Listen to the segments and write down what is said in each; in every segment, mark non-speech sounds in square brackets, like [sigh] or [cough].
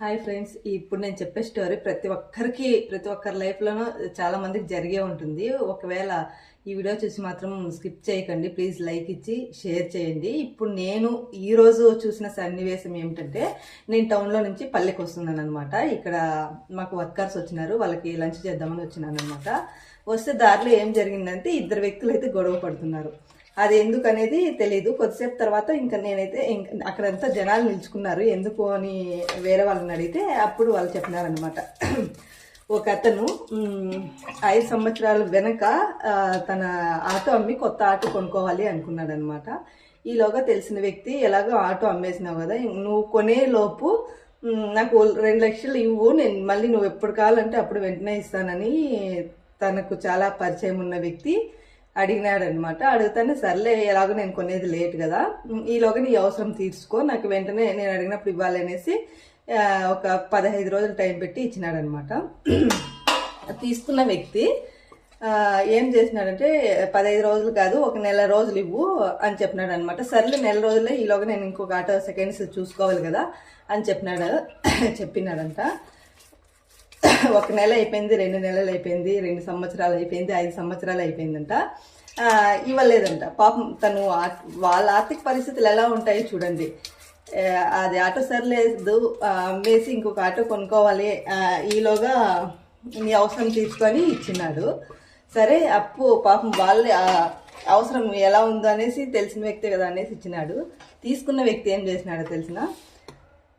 Hi friends ఇప్పుడు నేను చెప్పే స్టోరీ ప్రతి ఒక్కరికి ప్రతి ఒక్కరి లైఫ్లోనూ చాలా మందికి జరిగే ఉంటుంది. ఒకవేళ ఈ వీడియో చూసి మాత్రం స్కిప్ చేయకండి ప్లీజ్ లైక్ ఇచ్చి షేర్ చేయండి. ఇప్పుడు నేను ఈరోజు చూసిన సన్నివేశం ఏమిటంటే నేను టౌన్లో నుంచి పల్లెకి వస్తున్నాను అనమాట ఇక్కడ మాకు వర్కర్స్ వచ్చినారు వాళ్ళకి లంచ్ చేద్దామని వచ్చినాను అనమాట వస్తే దారిలో ఏం జరిగిందంటే ఇద్దరు వ్యక్తులు అయితే గొడవ పడుతున్నారు. అది ఎందుకు అనేది తెలియదు కొద్దిసేపు తర్వాత ఇంకా నేనైతే ఇంక అక్కడంతా జనాలు నిల్చుకున్నారు. ఎందుకు అని వేరే వాళ్ళని అడిగితే అప్పుడు వాళ్ళు చెప్పినారనమాట ఒక అతను ఐదు సంవత్సరాల వెనక తన ఆటో అమ్మి కొత్త ఆటో కొనుక్కోవాలి అనుకున్నాడు అనమాట ఈలోగా తెలిసిన వ్యక్తి ఎలాగో ఆటో అమ్మేసినావు కదా నువ్వు కొనే లోపు నాకు రెండు లక్షలు ఇవ్వు నేను మళ్ళీ నువ్వు ఎప్పుడు కావాలంటే అప్పుడు వెంటనే ఇస్తానని తనకు చాలా పరిచయం ఉన్న వ్యక్తి అడిగినాడు అనమాట సర్లే ఎలాగో నేను కొనేది లేట్ కదా. ఈలోగా నీ అవసరం తీర్చుకో. నాకు వెంటనే నేను అడిగినప్పుడు ఇవ్వాలనేసి ఒక పదహైదు రోజులు టైం పెట్టి ఇచ్చినాడు అనమాట తీసుకున్న వ్యక్తి ఏం చేసినాడంటే పదహైదు రోజులు కాదు ఒక నెల రోజులు ఇవ్వు అని చెప్పినాడు అనమాట సర్లే నెల రోజులే ఈలోగా నేను ఇంకొక ఆటో సెకండ్స్ చూసుకోవాలి కదా అని చెప్పినాడు చెప్పినాడంట. ఒక నెల అయిపోయింది రెండు నెలలు అయిపోయింది రెండు సంవత్సరాలు అయిపోయింది ఐదు సంవత్సరాలు అయిపోయిందంట. ఇవ్వలేదంట. పాపం తను వాళ్ళ ఆర్థిక పరిస్థితులు ఎలా ఉంటాయి చూడండి. అది ఆటో సర్లేదు. అమ్మేసి ఇంకొక ఆటో కొనుక్కోవాలి. ఈలోగా నీ అవసరం తీసుకొని ఇచ్చినాడు. సరే అప్పు పాపం వాళ్ళ అవసరం ఎలా ఉందో అనేసి తెలిసిన వ్యక్తి కదా అనేసి ఇచ్చినాడు. తీసుకున్న వ్యక్తి ఏం చేసినాడో తెలిసిన?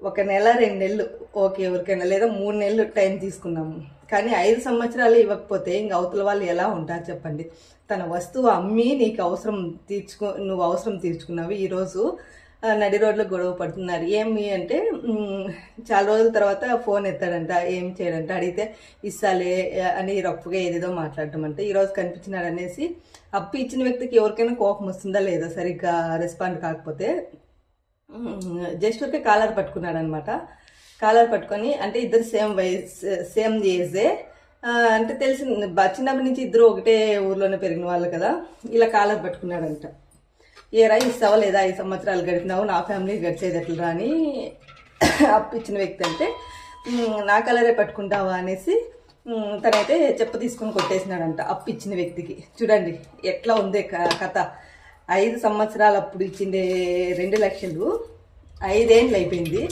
ఒక నెల రెండు నెలలు ఓకే ఎవరికైనా లేదా మూడు నెలలు టైం తీసుకున్నాము. కానీ ఐదు సంవత్సరాలు ఇవ్వకపోతే ఇంక అవతల వాళ్ళు ఎలా ఉంటారు చెప్పండి. తన వస్తువు అమ్మి నీకు అవసరం తీర్చుకో నువ్వు అవసరం తీర్చుకున్నావు. ఈరోజు నడి రోడ్లో గొడవ పడుతున్నారు. ఏమి అంటే చాలా రోజుల తర్వాత ఫోన్ ఎత్తాడంట ఏం చేయడంట? అడిగితే ఇస్తాలే అని రప్పుగా ఏదేదో మాట్లాడటం అంటే ఈరోజు కనిపించినాడు అనేసి అప్పు ఇచ్చిన వ్యక్తికి ఎవరికైనా కోపం వస్తుందా లేదా? సరిగ్గా రెస్పాండ్ కాకపోతే జస్ట్ ఒకే కాలర్ పట్టుకున్నాడు అనమాట కాలర్ పట్టుకొని అంటే ఇద్దరు సేమ్ వయస్ సేమ్ ఏజే. అంటే తెలిసి చిన్నప్పటి నుంచి ఇద్దరు ఒకటే ఊర్లోనే పెరిగిన వాళ్ళు కదా. ఇలా కాలర్ పట్టుకున్నాడంట. ఏరా ఇస్తావా లేదా ఐదు సంవత్సరాలు గడిపినావు నా ఫ్యామిలీ గడిచేది ఎట్లా అని [coughs] అప్పిచ్చిన వ్యక్తి అంటే నా కలరే పట్టుకుంటావా? అనేసి తనైతే చెప్ప తీసుకొని కొట్టేసినాడంట అప్పిచ్చిన వ్యక్తికి. చూడండి ఎట్లా ఉంది క- కథ. ఐదు సంవత్సరాలు అప్పుడు ఇచ్చిండే రెండు లక్షలు. ఐదేండ్లు అయిపోయింది.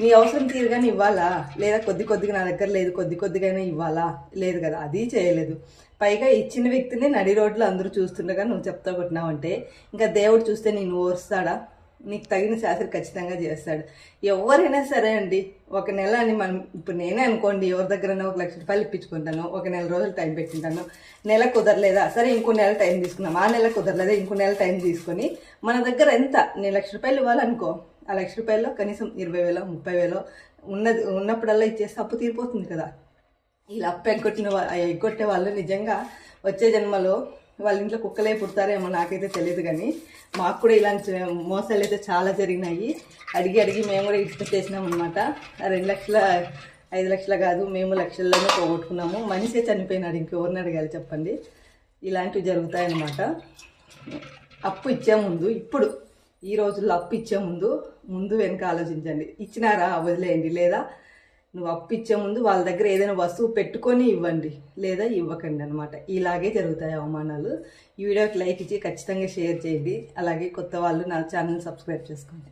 నీ అవసరం తీరుగానే ఇవ్వాలా? లేదా కొద్ది కొద్దిగా నా దగ్గర లేదు కొద్ది కొద్దిగానే ఇవ్వాలా? లేదు కదా అది చేయలేదు. పైగా ఇచ్చిన వ్యక్తిని నడి రోడ్లు అందరూ చూస్తుండగా నువ్వు చెప్తా కొట్టినావంటే ఇంకా దేవుడు చూస్తే నేను ఓర్స్తాడా? నీకు తగిన శాస్త్రి ఖచ్చితంగా చేస్తాడు. ఎవరైనా సరే అండి ఒక నెల అని మనం ఇప్పుడు నేనే అనుకోండి ఎవరి దగ్గర ఒక లక్ష రూపాయలు ఇప్పించుకుంటాను ఒక నెల రోజులు టైం పెట్టింటాను. నెల కుదరలేదా? సరే ఇంకో నెల టైం తీసుకున్నాం ఆ నెల కుదరలేదా? ఇంకో నెల టైం తీసుకొని మన దగ్గర ఎంత? నేను లక్ష రూపాయలు ఇవ్వాలనుకో ఆ లక్ష రూపాయల్లో కనీసం ఇరవై వేలో ముప్పై వేలో ఉన్నది ఉన్నప్పుడల్లా ఇచ్చేస్తే అప్పు తీరిపోతుంది కదా. ఇలా అప్పు ఎగ్గొట్టిన వా- ఎగ్గొట్టే వాళ్ళు నిజంగా వచ్చే జన్మలో వాళ్ళ ఇంట్లో కుక్కలే పుడతారేమో నాకైతే తెలియదు కానీ మాకు కూడా ఇలాంటి మోసాలు అయితే చాలా జరిగినాయి. అడిగి అడిగి మేము కూడా ఇష్టం చేసినామన్నమాట రెండు లక్షల ఐదు లక్షల కాదు మేము లక్షల్లోనే పోగొట్టుకున్నాము. మనిషే చనిపోయినాడు ఇంకెవరిని అడగాలి చెప్పండి? ఇలాంటివి జరుగుతాయన్నమాట. అప్పు ఇచ్చే ముందు ఇప్పుడు ఈ రోజుల్లో అప్పు ఇచ్చే ముందు ముందు వెనక ఆలోచించండి. ఇచ్చినారా వదిలేయండి. లేదా నువ్వు అప్పిచ్చే ముందు వాళ్ళ దగ్గర ఏదైనా వస్తువు పెట్టుకొని ఇవ్వండి లేదా ఇవ్వకండి అనమాట ఇలాగే జరుగుతాయి అవమానాలు. ఈ వీడియోకి లైక్ ఇచ్చి ఖచ్చితంగా షేర్ చేయండి. అలాగే కొత్త వాళ్ళు నా ఛానల్ సబ్స్క్రైబ్ చేసుకోండి.